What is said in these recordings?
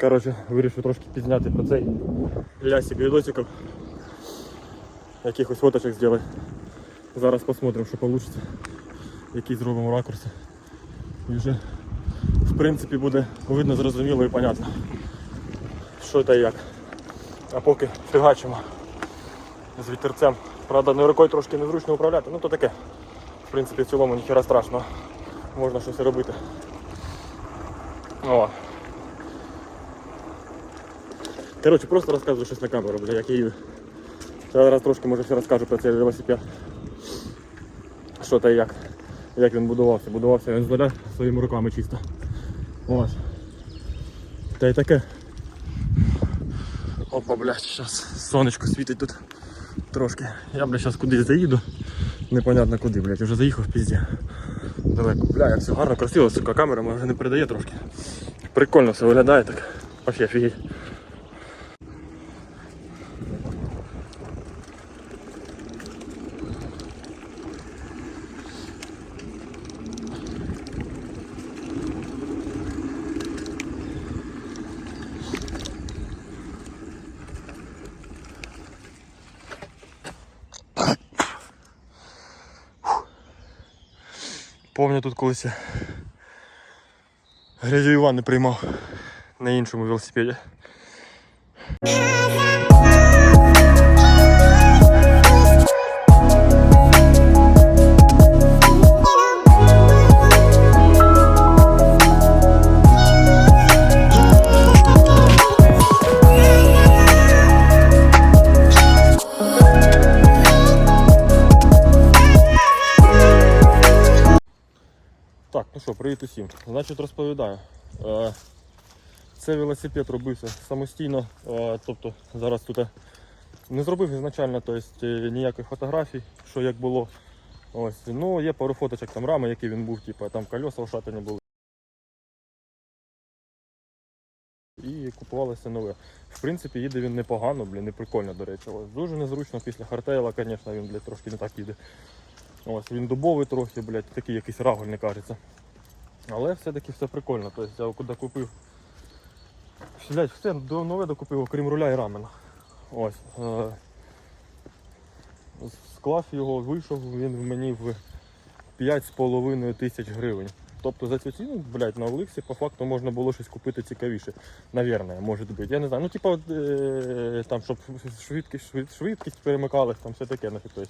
Коротше, вирішив трошки пізняти про цей лясик відосиків. Якихось фоточок зробити. Зараз посмотрим, що вийде. Який зробимо ракурси. І вже в принципі буде видно, зрозуміло і понятно. Що та як. А поки фігачимо з вітерцем. Правда, не рукою трошки незручно управляти, ну то таке. В принципі, в цілому ніхера страшного. Можна щось робити. О. Коротше, просто розказую щось на камеру, бля, як я їду. Зараз трошки може все розкажу про цей велосипед. Що та як. Як він будувався. Будувався він з нуля своїми руками чисто. Ось. Та й таке. Опа, блядь, зараз сонечко світить тут трошки. Я, блядь, зараз кудись заїду. Непонятно куди, блядь, вже заїхав в пізді. Далеко, бля, як все гарно, красиво, сука, камера може не передає трошки. Прикольно все виглядає так. Вообще офігеть. Помню тут колись я Іван не приймав на іншому велосипеді. Так, ну що, привіт усім. Значить, розповідаю. Е, Це велосипед робився самостійно, е, тобто зараз тут не зробив ізначально тобто, е, ніяких фотографій, що як було. Ось. Ну, є пару фоточок, там рами, які він був, типу, там колеса ушатані були. І купувалося нове. В принципі, їде він непогано, блін, не прикольно, до речі. Ось. Дуже незручно після хартейла, звісно, він блядь, трошки не так їде. Ось, він дубовий трохи, блядь, такий якийсь рагуль, не кажеться. Але все-таки все прикольно. Тобто я куди купив. Блядь, все нове докупив, окрім руля і рамена. Ось. Е- склав його, вийшов він мені в 5,5 тисяч гривень. Тобто за цю ціну, блядь, на Олексі по факту можна було щось купити цікавіше. Навірно, може бути. Я не знаю. Ну, типа, е- там, щоб швидкість, швид- швидкість перемикали, там все таке нафіг.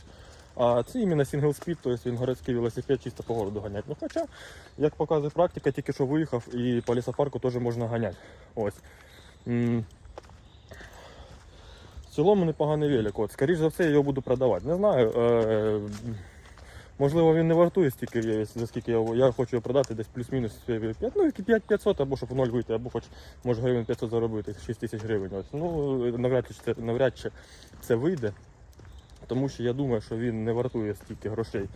А це іменно сингл спід, тобто він городський велосипед чисто по городу ганять. Ну хоча, як показує практика, тільки що виїхав і по лісопарку теж можна ганяти. Ось. В цілому непоганий велик. От. Скоріше за все, я його буду продавати. Не знаю. Е- можливо, він не вартує стільки, за скільки я, я хочу його продати десь плюс-мінус 5, ну, 5500 або щоб в ноль вийти, або хоч може гривень 500 заробити, 6 тисяч гривень. Ось. Ну, навряд чи навряд чи це вийде. Тому що я думаю, що він не вартує стільки грошей.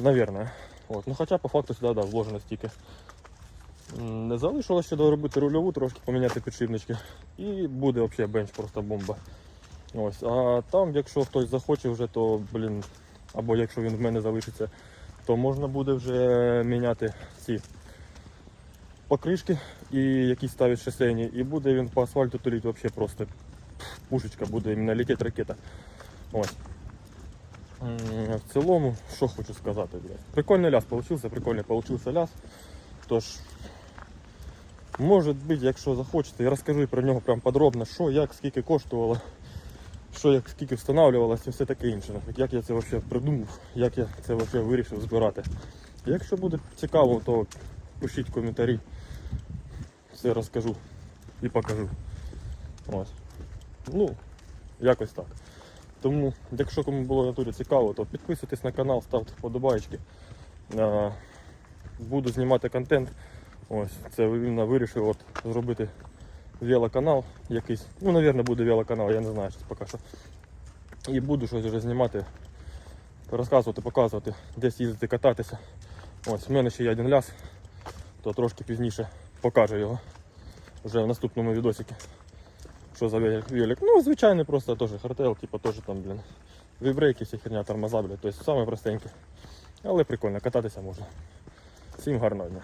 Навірно. От. Ну, хоча по факту сюди да, вложено стільки. Не залишилося ще доробити рульову, трошки поміняти підшипнички. І буде взагалі бенч просто бомба. Ось. А там, якщо хтось захоче вже, то, блін, або якщо він в мене залишиться, то можна буде вже міняти ці покришки і якісь ставить шосейні. І буде він по асфальту турити взагалі просто пушечка буде іменно летіти ракета. Ось. В цілому, що хочу сказати, блядь. Прикольний ляс получився, прикольний получився ляс. Тож, може бути, якщо захочете, я розкажу про нього прям подробно, що, як, скільки коштувало, що як скільки встановлювалося і все таке інше. Як я це взагалі придумав, як я це взагалі вирішив збирати. Якщо буде цікаво, то пишіть коментарі. Все розкажу і покажу. Ось. Ну, якось так. Тому, якщо кому було в натурі цікаво, то підписуйтесь на канал, ставте вподобайки. Буду знімати контент. Ось, це він вирішив от, зробити велоканал якийсь. Ну, мабуть, буде велоканал, я не знаю, що поки що. І буду щось вже знімати, розказувати, показувати, десь їздити, кататися. Ось, в мене ще є один ляс, то трошки пізніше покажу його вже в наступному відосику. Що за велик? Ну, звичайний просто теж хартел, типу теж там, блін. Вібрейки, вся херня, тормоза, блін, Тобто саме простеньке. Але прикольно, кататися можна. Всім гарного дня.